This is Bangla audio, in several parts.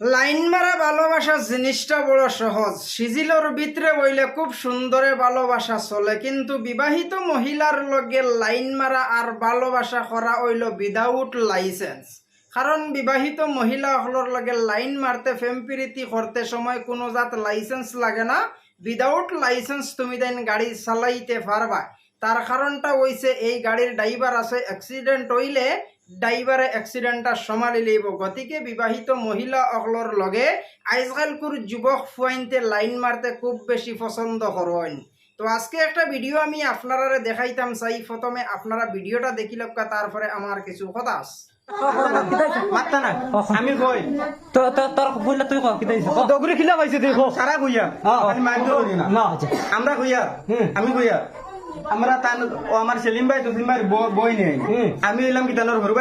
লাইন মারা ভালোবাসা জিনিসটা বড় সহজ। সিজিলর ভিতরে বইলে খুব সুন্দরে ভালোবাসা চলে, কিন্তু বিবাহিত মহিলার লগে লাইন মারা আর ভালোবাসা করা হইল উইদাউট লাইসেন্স কারণ বিবাহিত মহিলা হলর লগে লাইন মারতে ফেম প্রীতি করতে সময় কোনো জাত লাইসেন্স লাগে না। উইদাউট লাইসেন্স তুমি দেন গাড়ি চালাইতে পারবা। তার কারণটা হইছে, এই গাড়ির ড্রাইভার আছে অ্যাক্সিডেন্ট হইলে ড্রাইভারে অ্যাক্সিডেন্টটা সমালি লইব গতিকে বিবাহিত মহিলা অকলর লগে আজকালকুর যুবক ফুয়াইনতে লাইন মারতে খুব বেশি পছন্দ করেন তো আজকে একটা ভিডিও আমি আপনারা দেখাইতাম চাই প্রথমে আপনারা ভিডিওটা দেখিলক তারপরে আমার কিছু কথা আছে। মাত্তা আমি কই। তো তো তোর বললে তুই কর কিতা দিছ দগরে খিলা পাইছে দেখো সারা কইয়া। আমি মাইর করি না। না আমরা কইয়া আমি কইয়া আমরা তান ও আমার সেলিম ভাই তসলিম বই নেই আমি এলাম কি তানোর ঘর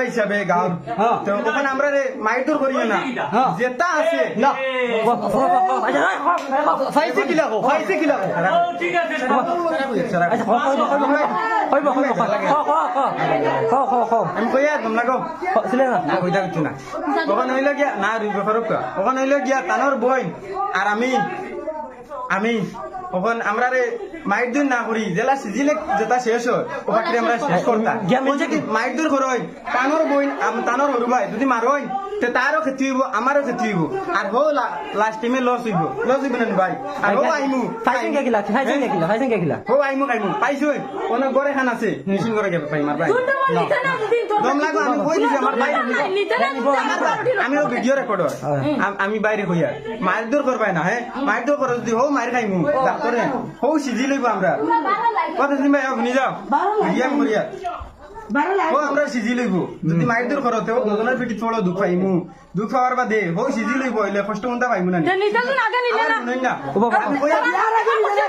আমরা রে মাইর দূর করিও না যেটা আছে না কি না গো ছিলে না না কইতা বই আর আমি আমি ওখান আমরা রে মাইট দূর না করি জেলা সিজিলে যেটা শেষ হয় ওখানে আমরা শেষ করতাম। বলছে কি মাইট দূর করই তানোর বই তানোর হরু ভাই যদি মারই তে তারও ক্ষতি হইব আমারও ক্ষতি হইব আর হো লাস্ট টাইমে লস হইব লস হইব না ভাই? আর হো আইমু ফাইসিং কে কিলা ফাইসিং কে কিলা ফাইসিং কে কিলা হো আইমু আইমু পাইছই অনেক গড়ে খান আছে মেশিন করে গে পাই মার ভাই। দম লাগো আমি কই দিছি আমার ভাই আমিও ভিডিও রেকর্ড আমি বাইরে কইয়া মার দূর করবাই না হ্যাঁ? মার দূর করো যদি হো মার খাইমু। ডাক্তারে হো সিজি লইব আমরা। কত দিন ভাই আপনি যাও। ভিডিও করিয়া। হো আমরা সিজি লইব। যদি মার দূর করো তো দুজনের পিটি থোড়ো দুঃখ পাইমু। দুঃখ পাওয়ার বাদে হো সিজি লইব হইলে কষ্ট মন্তা পাইমু না আমার শুনেন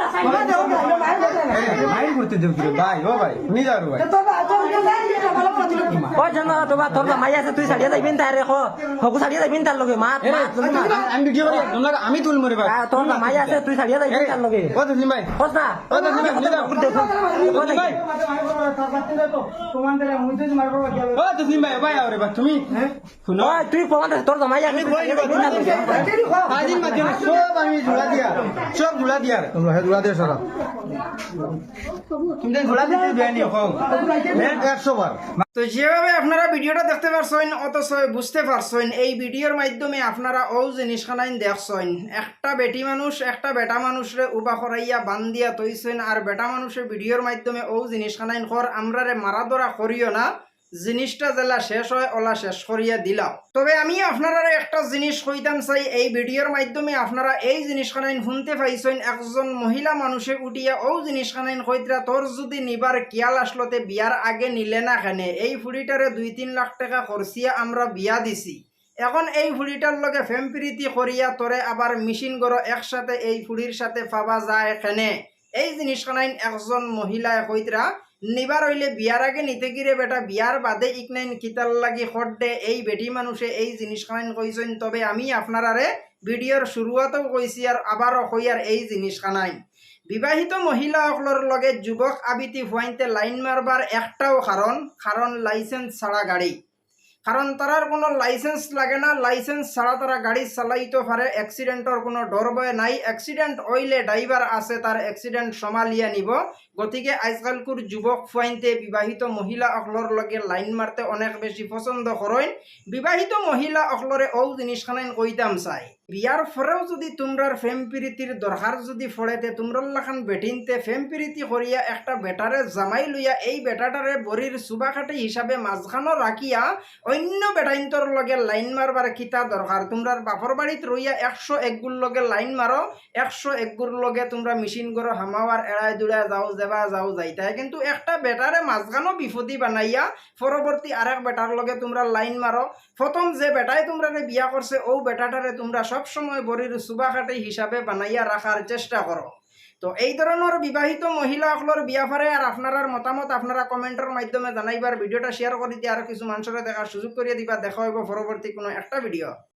মাইর করতে দেব কি? ভাই ও ভাই শুনি যাও ভাই ওই জন তোমার তোর মাই আছে তুই সাড়িয়া যাইবিন তাই রে হকু সাড়িয়া যাইবিন তার লগে মাত মাত আমি ভিডিও করি তোমরা আমি তুল মরে ভাই তোর মাই আছে তুই সাড়িয়া যাইবিন তার লগে ও তো ভাই হস না ও তো ভাই শুনি যাও ও তো ভাই ও তো ভাই ভাই আরে ভাই তুমি শুনো তুই প্রমাণ তোর তার সব আমি দিয়া সব ঝুলা দিয়া তোমরা দিয়া সারা তো যেভাবে আপনারা ভিডিওটা দেখতে পারছেন অথচ বুঝতে পারছেন এই ভিডিওর মাধ্যমে আপনারা ও দেখছেন। একটা বেটি মানুষ একটা বেটা মানুষরে উবা করাইয়া বান্দিয়া তৈছেন আর বেটা মানুষের ভিডিওর মাধ্যমে ও জিনিসখানাইন কর আমরারে মারা ধরা করিও না। জিনিসটা জেলা শেষ হয় ওলা শেষ করিয়া দিলাও তবে আমি আপনারা একটা জিনিস কইতাম চাই, এই ভিডিওর মাধ্যমে আপনারা এই জিনিসখানাইন শুনতে পাইছেন, একজন মহিলা মানুষে উঠিয়া ও জিনিসখানাইন কইতরা, তোর যদি নিবার কিয়াল আসলতে বিয়ার আগে নিলে না খানে এই ফুড়িটারে দুই তিন লাখ টাকা খরচিয়া আমরা বিয়া দিছি। এখন এই ফুড়িটার লগে ফেম প্রীতি করিয়া তোরে আবার মেশিন গড় একসাথে এই ফুড়ির সাথে পাবা যায় এখানে এই জিনিসখানাইন একজন মহিলায় কইতরা নিবার হইলে বিয়ার আগে নিতে গিরে বেটা বিয়ার বাদে ইকনাইন কিতাল লাগি খড্ডে এই বেটি মানুষে এই জিনিসখানাইন কইছেন তবে আমি আপনারারে ভিডিওর শুরুয়াতেও কইছি আর আবারও কই আর এই জিনিসখানাইন বিবাহিত মহিলাসকলৰ লগে যুবক আবৃত্তি হুয়াইতে লাইন মারবার একটাও কারণ কারণ লাইসেন্স ছাড়া গাড়ি। কারণ তারার কোনো লাইসেন্স লাগে না। লাইসেন্স ছাড়া তারা গাড়ি চালাইতে পারে। অ্যাক্সিডেন্টর কোনো ডরবয় নাই। অ্যাক্সিডেন্ট হইলে ড্রাইভার আছে তার অ্যাক্সিডেন্ট সমালিয়া নিব। গতিকে আজকালকুর যুবক ফুয়াইতে বিবাহিত মহিলা অকলর লগে লাইন মারতে অনেক বেশি পছন্দ করেন বিবাহিত মহিলা অকলরে ও জিনিসখানাইন কইতাম চাই। বিয়ার পরেও যদি তোমরার ফেম প্রীতির দরকার যদি ফড়েতে তোমরার লাখান বেটিনতে ফেম প্রীতি করিয়া একটা বেটারে জামাই লইয়া এই বেটাটারে বরির সুবাকাটি হিসাবে মাঝখানো রাখিয়া অন্য বেটাইন্তর লগে লাইন মারবার কিতা দরকার তোমরার বাপর বাড়িত রইয়া একশো একগুর লগে লাইন মারো একশো একগুর লগে তোমরা মেশিন করো হামাওয়ার এড়াই দুড়ায় যাও যাবা যাও যাইতাই। কিন্তু একটা বেটারে মাঝখানো বিপদি বানাইয়া পরবর্তী আরেক বেটার লগে তোমরা লাইন মারো প্রথম যে বেটাই তোমরা বিয়া করছে ও বেটাটারে তোমরা সব সময় বরির সুবাহাটি হিসাবে বানাইয়া রাখার চেষ্টা করো তো এই ধরনের বিবাহিত মহিলাসকলের বিয়াফারে আর আপনার মতামত আপনারা কমেন্টের মাধ্যমে জানাইবার ভিডিওটা শেয়ার করে দিয়ে আর কিছু মানুষের দেখার সুযোগ করিয়ে দিবা। দেখা হইব পরবর্তী কোনো একটা ভিডিও